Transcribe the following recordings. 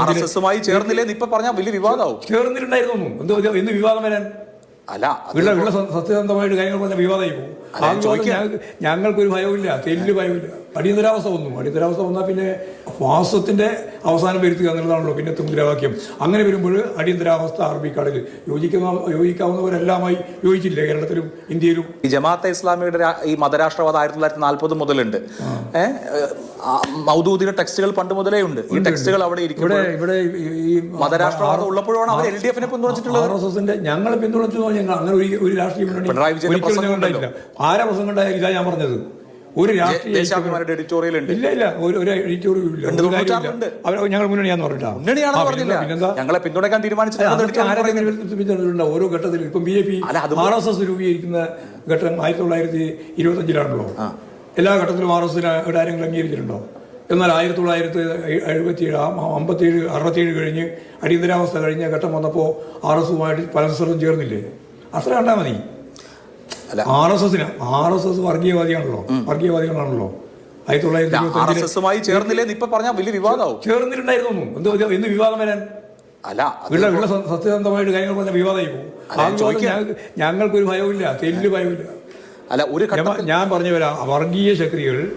R S എസുമായി ചേർന്നില്ലെന്ന് ഇപ്പൊ പറഞ്ഞാൽ വലിയ വിവാദമാവും. ചേർന്നിട്ടുണ്ടായിരുന്നു എന്തോ എന്ന് വിവാദം വരാൻ? അല്ല സത്യസന്ധമായിട്ട് കാര്യങ്ങൾ പറഞ്ഞ വിവാദമായി പോകും. ഞങ്ങൾക്കൊരു ഭയമില്ല തെല്ല് ഭയമില്ല അടിയന്തരാവസ്ഥ വന്നു. അടിയന്തരാവസ്ഥ വന്നാൽ പിന്നെ വാസത്തിന്റെ അവസാനം വരുത്തുക എന്നുള്ളതാണല്ലോ പിന്നെ മുദ്രാവാക്യം അങ്ങനെ വരുമ്പോൾ അടിയന്തരാവസ്ഥ അറബിക്കടൽ യോജിക്കുന്ന യോജിക്കാവുന്നവരെല്ലാമായി യോജിച്ചില്ല? കേരളത്തിലും ഇന്ത്യയിലും. ഈ ജമാഅത്തെ ഇസ്ലാമിയുടെ ഈ മതരാഷ്ട്രവാദം ആയിരത്തി തൊള്ളായിരത്തി നാൽപ്പത് മുതലുണ്ട് ഏഹ് മൗദൂദിന്റെ ടെക്സ്റ്റുകൾ പണ്ട് മുതലേ ഉണ്ട്. ഈ ടെക്സ്റ്റുകൾ അവിടെ ഇവിടെ ഇരിക്കുമ്പോൾ ഇവിടെ ഈ- മതരാഷ്ട്രവാദം ഉള്ളപ്പോഴാണ് അവർ എൽ ഡി എഫിനെ പിന്തുണച്ചിട്ടുള്ളത്? ഞങ്ങൾ പിന്തുണച്ചു എന്ന് ഞങ്ങൾ? അങ്ങനെ ഒരു രാഷ്ട്രീയം പിണറായി വിജയന്റെ ആരാ പ്രസംഗം ഉണ്ടായാലും ഇതാ ഞാൻ പറഞ്ഞത്. ഒരു രാഷ്ട്രീയ എഡിറ്റോറിയൽ ഇല്ല ഇല്ല. ഒരു ഒരു ഇല്ല. അവർ ഞങ്ങൾ മുന്നണിയാന്ന് പറഞ്ഞില്ല. ഞങ്ങളെ പിന്തുണയ്ക്കാൻ പിന്തുണച്ചിട്ടുണ്ടോ ഓരോ ഘട്ടത്തിലും. ഇപ്പം B J P R S S രൂപീകരിക്കുന്ന ഘട്ടം ആയിരത്തി തൊള്ളായിരത്തി ഇരുപത്തഞ്ചിലാണല്ലോ. എല്ലാ ഘട്ടത്തിലും ആർ എസ് എസിന് ആരെങ്കിലും അംഗീകരിച്ചിട്ടുണ്ടോ? എന്നാൽ ആയിരത്തി തൊള്ളായിരത്തി എഴുപത്തിയേഴ് അമ്പത്തിയേഴ് അറുപത്തിയേഴ് കഴിഞ്ഞ് അടിയന്തരാവസ്ഥ കഴിഞ്ഞ ഘട്ടം വന്നപ്പോൾ ആർ എസ് എസുമായിട്ട് പരസ്പരം ചേർന്നില്ലേ? അത്ര കണ്ടാൽ മതി. അല്ല. ആർ എസ് എസിന് ആർ എസ് എസ് വർഗീയവാദിയാണല്ലോ വർഗീയവാദികളാണല്ലോ. ആയിരത്തി തൊള്ളായിരത്തി ആർ ഇരുപത്തി എസ് എസുമായി ചേർന്നില്ലെന്ന് ഇപ്പൊ പറഞ്ഞാൽ വലിയ വിവാദമാവും. ചേർന്നിട്ടുണ്ടായിരുന്നു എന്തോ ഇത് എന്ന് വിവാദം വരാൻ. അല്ല സത്യസന്ധമായിട്ട് കാര്യങ്ങൾ പറഞ്ഞ വിവാദമായി പോകും. ഞങ്ങൾക്കൊരു ഭയമില്ല തെല്ല് ഭയമില്ല അല്ല ഒരു ഞാൻ- പറഞ്ഞു വരാം. വർഗീയ ശക്തികൾ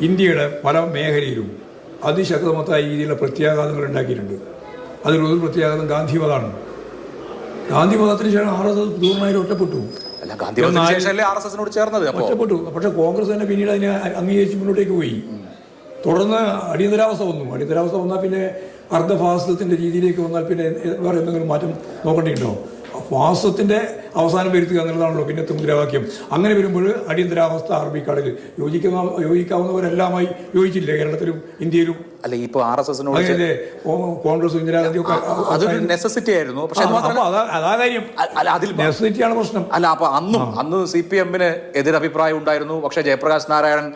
ഇന്ത്യയുടെ പല മേഖലയിലും അതിശക്തമത്തായ രീതിയിലുള്ള പ്രത്യാഘാതങ്ങൾ ഉണ്ടാക്കിയിട്ടുണ്ട്. അതിലൊരു പ്രത്യാഘാതം ഗാന്ധിവധാണ് ഗാന്ധിവധത്തിന് ശേഷം ആർ എസ് എസ് പൂർണമായിട്ട് ഒറ്റപ്പെട്ടു. അല്ല ഗാന്ധി ശേഷമല്ലേ ആർ എസ് എസിനോട് ചേർന്നത് അപ്പോ? ഒറ്റപ്പെട്ടു. പക്ഷേ കോൺഗ്രസ് തന്നെ പിന്നീട് അതിനെ അംഗീകരിച്ച് മുന്നോട്ടേക്ക് പോയി. തുടർന്ന് അടിയന്തരാവസ്ഥ വന്നു. അടിയന്തരാവസ്ഥ വന്നാൽ പിന്നെ അർദ്ധഫാസിസത്തിന്റെ രീതിയിലേക്ക് വന്നാൽ പിന്നെ വേറെ എന്തെങ്കിലും മാറ്റം നോക്കേണ്ടിയിട്ടുണ്ടോ ഫാസിസത്തിന്റെ അവസാനം വരുത്തുക എന്നുള്ളതാണല്ലോ പിന്നത്തെ മുദ്രാവാക്യം അങ്ങനെ വരുമ്പോൾ അടിയന്തരാവസ്ഥ അറബിക്കടൽ യോജിക്കുന്ന യോജിക്കാവുന്നവരെല്ലാമായി യോജിച്ചില്ലേ കേരളത്തിലും ഇന്ത്യയിലും? അല്ല ഇപ്പൊ ആർ എസ് എസിനോട് കോൺഗ്രസ് അതൊരു നെസസിറ്റി ആയിരുന്നു. പക്ഷെ നെസസിറ്റിയാണ് പ്രശ്നം. അല്ല അപ്പൊ അന്നും അന്ന് സി പി എമ്മിന് എതിരഭിപ്രായം ഉണ്ടായിരുന്നു. പക്ഷേ ജയപ്രകാശ് നാരായണൻ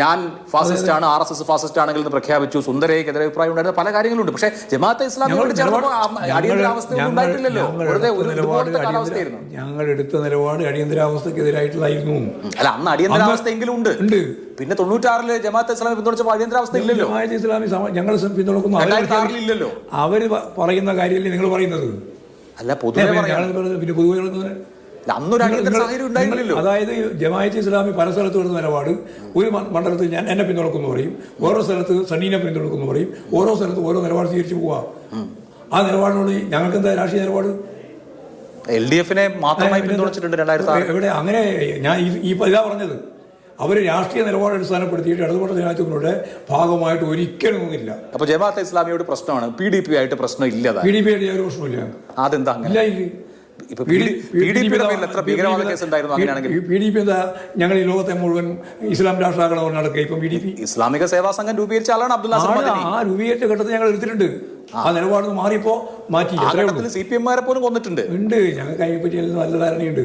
ഞാൻ ഫാസിസ്റ്റ് ആണ് ആർ എസ് എസ് ഫാസിസ്റ്റ് ആണെങ്കിൽ എന്ന് പ്രഖ്യാപിച്ചു. സുന്ദരയ്ക്ക് എതിരഭിപ്രായം ഉണ്ടായിരുന്നു. പല കാര്യങ്ങളുണ്ട്. പക്ഷേ ജമാഅത്തെ ഇസ്ലാമിയോട് ചേർന്നപ്പോൾ അടിയന്തരാവസ്ഥ ഉണ്ടായിട്ടില്ലല്ലോ. വെറുതെ ഒരു കാലാവസ്ഥയായിരുന്നു. ഞങ്ങൾ എടുത്ത നിലപാട് അടിയന്തരാവസ്ഥക്കെതിരായിട്ടുള്ളതായിരുന്നു അല്ല അന്ന് അടിയന്തരാവസ്ഥയെങ്കിലും ഉണ്ട്. ഉണ്ട്. പിന്നെ തൊണ്ണൂറ്റാറിൽ ജമാഅത്ത് ഇസ്ലാമി പിന്തുണച്ചപ്പോൾ അടിയന്തരാവസ്ഥ ഇല്ലല്ലോ ജമാഅത്തെ ഇസ്ലാമി ഞങ്ങൾ പിന്തുണക്കുന്നു. അവർ ഇല്ലല്ലോ. പറയുന്ന കാര്യമല്ലേ നിങ്ങൾ പറയുന്നത്? അല്ല പൊതുവെ പിന്നെ പൊതുവെ അതായത് ജമാഅത്ത് ഇസ്ലാമി പല സ്ഥലത്ത് വരുന്ന നിലപാട്. ഒരു മണ്ഡലത്തിൽ ഞാൻ എന്നെ പിന്തുണക്കുന്നു പറയും. ഓരോ സ്ഥലത്ത് സണ്ണീനെ പിന്തുണക്കുന്നു പറയും. ഓരോ സ്ഥലത്ത് ഓരോ നിലപാട് സ്വീകരിച്ചു പോവാ. ആ നിലപാടിനോട് ഞങ്ങൾക്ക് എന്താ രാഷ്ട്രീയ നിലപാട്? എൽ ഡി എഫിനെ മാത്രമായി പിന്തുണച്ചിട്ടുണ്ട് രണ്ടായിരത്തി ഇവിടെ എവിടെ അങ്ങനെ ഞാൻ ഈ- ഇതാ പറഞ്ഞത്. അവർ രാഷ്ട്രീയ നിലപാട് അടിസ്ഥാനപ്പെടുത്തിയിട്ട് ഇടതുപക്ഷ ജനാധിപത്യങ്ങളുടെ ഭാഗമായിട്ട് ഒരിക്കലും ഒന്നില്ല അപ്പൊ ജമാഅത്തെ ഇസ്ലാമിയോട് പ്രശ്നമാണ്. പി ഡി പി ആയിട്ട് പ്രശ്നം ഇല്ല പി ഡി പി ആയിട്ട് ഒരു പ്രശ്നമില്ല അതെന്താ ഇല്ല ഇല്ല. പി ഡി പി എന്താ ഞങ്ങൾ ഈ ലോകത്തെ മുഴുവൻ ഇസ്ലാം രാഷ്ട്രമാക്കണം നടക്കുക. ഇപ്പം പി ഡി പി ഇസ്ലാമിക സേവാ സംഘം രൂപീകരിച്ച ആളാണ് നാസർ ആ രൂപീകരിച്ച ഘട്ടത്തിൽ ഞങ്ങൾ എടുത്തിട്ടുണ്ട്. ആ നിലപാട് മാറിയപ്പോ മാറ്റി ഘട്ടത്തിൽ സി പി എംമാരെ പോലും കൊന്നിട്ടുണ്ട്. ഉണ്ട്. ഞങ്ങൾക്ക് അതിനെപ്പറ്റി നല്ല ധാരണയുണ്ട്.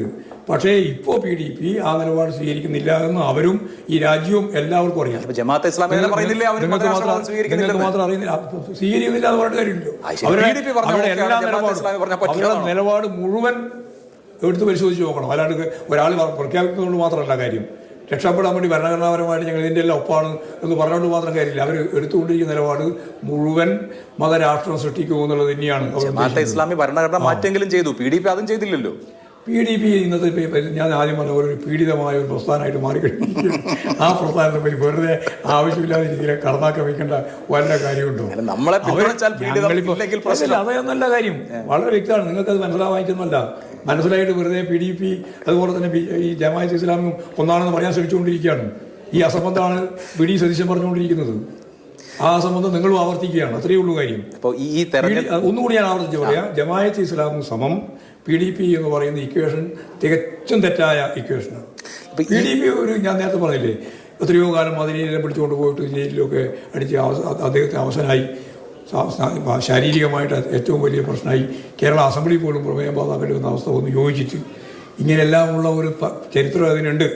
പക്ഷേ ഇപ്പോ പി ഡി പി ആ നിലപാട് സ്വീകരിക്കുന്നില്ല എന്ന് അവരും ഈ രാജ്യവും എല്ലാവർക്കും അറിയാം. ജമാഅത്ത് ഇസ്ലാമി നിങ്ങൾക്ക് മാത്രം അറിയുന്നില്ല. സ്വീകരിക്കുന്നില്ല എന്ന് പറഞ്ഞിട്ട് കാര്യമില്ലല്ലോ. അവരുടെ എല്ലാ അവരുടെ നിലപാട് മുഴുവൻ എടുത്ത് പരിശോധിച്ച് നോക്കണം. അല്ലാണ്ട് ഒരാൾ പ്രഖ്യാപിക്കുന്നതുകൊണ്ട് മാത്രമല്ല കാര്യം. രക്ഷപ്പെടാൻ വേണ്ടി ഭരണഘടനാപരമായിട്ട് ഞങ്ങൾ ഇതിന്റെ എല്ലാം ഒപ്പാണ് എന്ന് പറഞ്ഞുകൊണ്ട് മാത്രം കാര്യമില്ല. അവർ എടുത്തുകൊണ്ടിരിക്കുന്ന നിലപാട് മുഴുവൻ മതരാഷ്ട്രം സൃഷ്ടിക്കുമോ എന്നുള്ളത് തന്നെയാണ് ഇസ്ലാമി ഭരണഘടന മാറ്റെങ്കിലും ചെയ്തു. പി ഡി പി അതും ചെയ്തില്ലല്ലോ. പി ഡി പി ഇന്നത്തെ ഞാൻ ആദ്യം പറഞ്ഞ പോലെ ഒരു പീഡിതമായ ഒരു പ്രസ്ഥാനമായിട്ട് മാറിക്കഴിഞ്ഞു ആ പ്രസ്ഥാനത്തെ പറ്റി വെറുതെ ആവശ്യമില്ലാത്ത രീതിയിൽ കടന്നാക്രമിക്കേണ്ട വയ്ക്കേണ്ട വല്ല കാര്യമുണ്ടോ? അതേ നമ്മളെ അല്ല, അതൊന്നല്ല കാര്യം. വളരെ വ്യക്തമാണ്. നിങ്ങൾക്കത് മനസ്സിലാവായിട്ടൊന്നുമല്ല മനസ്സിലായിട്ട് വെറുതെ പി ഡി പി അതുപോലെ തന്നെ ഈ ജമാഅത്ത് ഇസ്ലാമും ഒന്നാണെന്ന് പറയാൻ ശ്രമിച്ചുകൊണ്ടിരിക്കുകയാണ്. ഈ അസംബന്ധമാണ് പി ഡി സതീശൻ പറഞ്ഞുകൊണ്ടിരിക്കുന്നത്. ആ സംബന്ധം നിങ്ങളും ആവർത്തിക്കുകയാണ്. അത്രയേ ഉള്ളൂ കാര്യം. അപ്പോൾ ഈ ഒന്നുകൂടി ഞാൻ ആവർത്തിച്ച് പറയാം. ജമായത്ത് ഇസ്ലാമും സമം. പി ഡി പി എന്ന് പറയുന്ന ഇക്വേഷൻ തികച്ചും തെറ്റായ ഇക്വേഷനാണ് പി ഡി പി ഒരു ഞാൻ നേരത്തെ പറഞ്ഞില്ലേ എത്രയോ കാലം മദിനയിലും പിടിച്ചുകൊണ്ട് പോയിട്ട് ജയിലിലൊക്കെ അടിച്ച് അദ്ദേഹത്തെ അവസാനമായി ശാരീരികമായിട്ട് ഏറ്റവും വലിയ പ്രശ്നമായി കേരള അസംബ്ലി പോലും പ്രമേയം പാസാക്കേണ്ടി വന്ന അവസ്ഥ ഒന്ന് യോജിച്ചിട്ട് ഇങ്ങനെയെല്ലാം ഉള്ള ഒരു ചരിത്രം അതിനുണ്ട്.